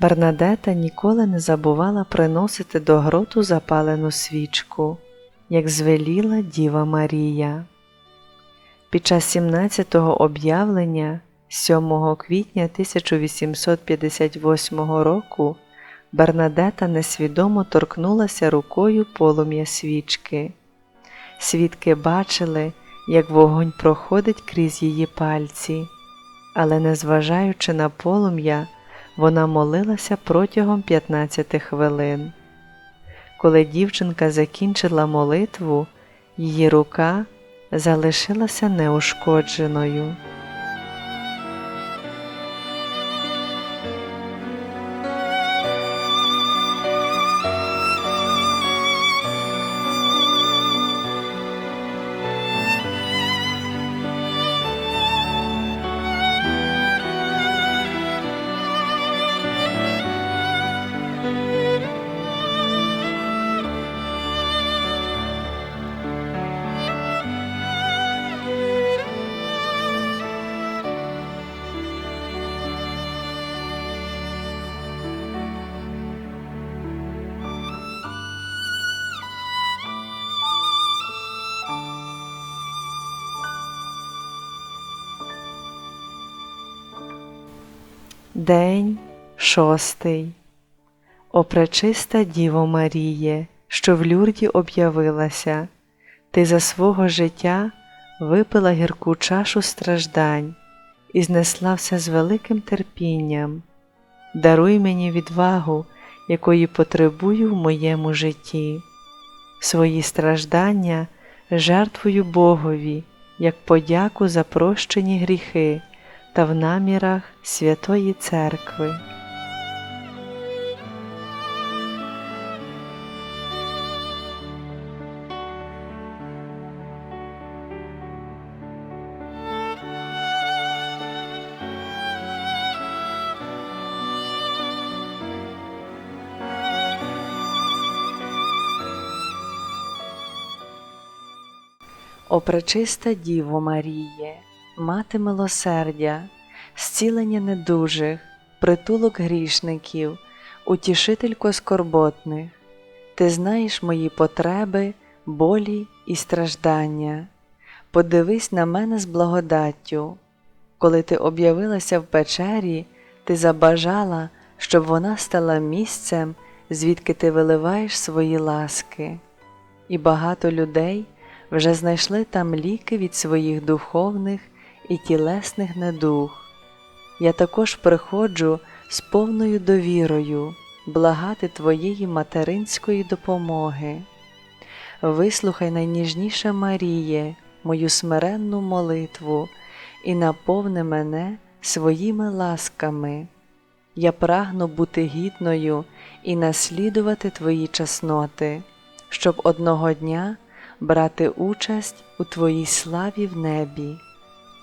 Бернадета ніколи не забувала приносити до гроту запалену свічку, як звеліла Діва Марія. Під час 17-го об'явлення 7 квітня 1858 року Бернадета несвідомо торкнулася рукою полум'я свічки. Свідки бачили, як вогонь проходить крізь її пальці, але, незважаючи на полум'я, вона молилася протягом 15 хвилин. Коли дівчинка закінчила молитву, її рука залишилася неушкодженою. День шостий. О пречиста Діво Маріє, що в люрді об'явилася, ти за свого життя випила гірку чашу страждань і знеслався з великим терпінням. Даруй мені відвагу, якої потребую в моєму житті, свої страждання жертвую Богові, як подяку за прощені гріхи та в намірах Святої Церкви. О пречиста Діво Маріє, Мати милосердя, зцілення недужих, притулок грішників, утішителько скорботних, ти знаєш мої потреби, болі і страждання. Подивись на мене з благодаттю. Коли ти об'явилася в печері, ти забажала, щоб вона стала місцем, звідки ти виливаєш свої ласки. І багато людей вже знайшли там ліки від своїх духовних і тілесних недуг. Я також приходжу з повною довірою благати Твоєї материнської допомоги. Вислухай найніжніше Маріє, мою смиренну молитву і наповни мене своїми ласками. Я прагну бути гідною і наслідувати Твої чесноти, щоб одного дня брати участь у Твоїй славі в небі.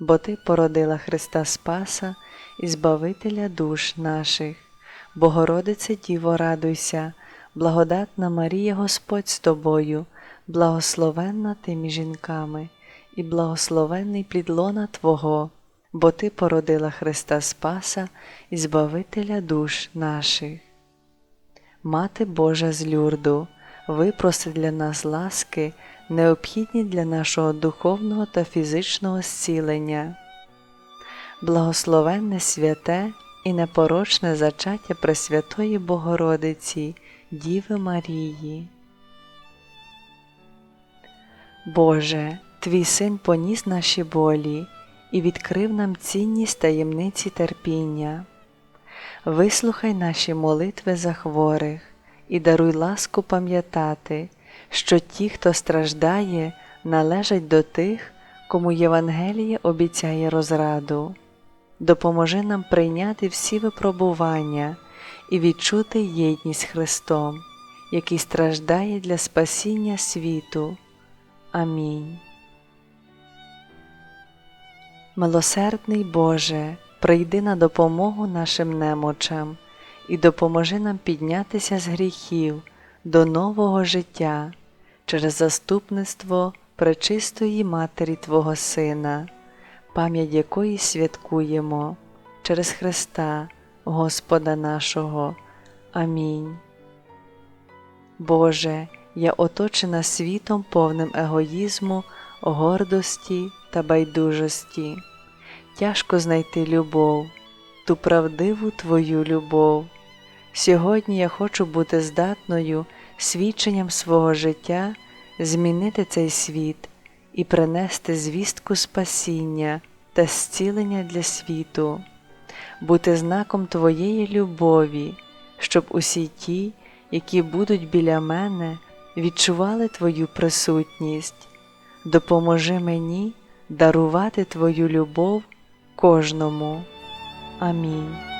бо Ти породила Христа Спаса і Збавителя душ наших. Богородице Діво, радуйся, благодатна Марія Господь з тобою, благословенна ти між жінками, і благословенний плід лона Твого, бо Ти породила Христа Спаса і Збавителя душ наших. Мати Божа з люрду, випроси для нас ласки, необхідні для нашого духовного та фізичного зцілення. Благословенне святе і непорочне зачаття Пресвятої Богородиці, Діви Марії. Боже, Твій Син поніс наші болі і відкрив нам цінність таємниці терпіння. Вислухай наші молитви за хворих і даруй ласку пам'ятати, що ті, хто страждає, належать до тих, кому Євангеліє обіцяє розраду. Допоможи нам прийняти всі випробування і відчути єдність Христом, який страждає для спасіння світу. Амінь. Милосердний Боже, прийди на допомогу нашим немочам і допоможи нам піднятися з гріхів до нового життя через заступництво пречистої Матері Твого Сина, пам'ять якої святкуємо через Христа, Господа нашого. Амінь. Боже, я оточена світом повним егоїзму, гордості та байдужості. Тяжко знайти любов, ту правдиву Твою любов. Сьогодні я хочу бути здатною свідченням свого життя змінити цей світ і принести звістку спасіння та зцілення для світу, бути знаком Твоєї любові, щоб усі ті, які будуть біля мене, відчували Твою присутність. Допоможи мені дарувати Твою любов кожному. Амінь.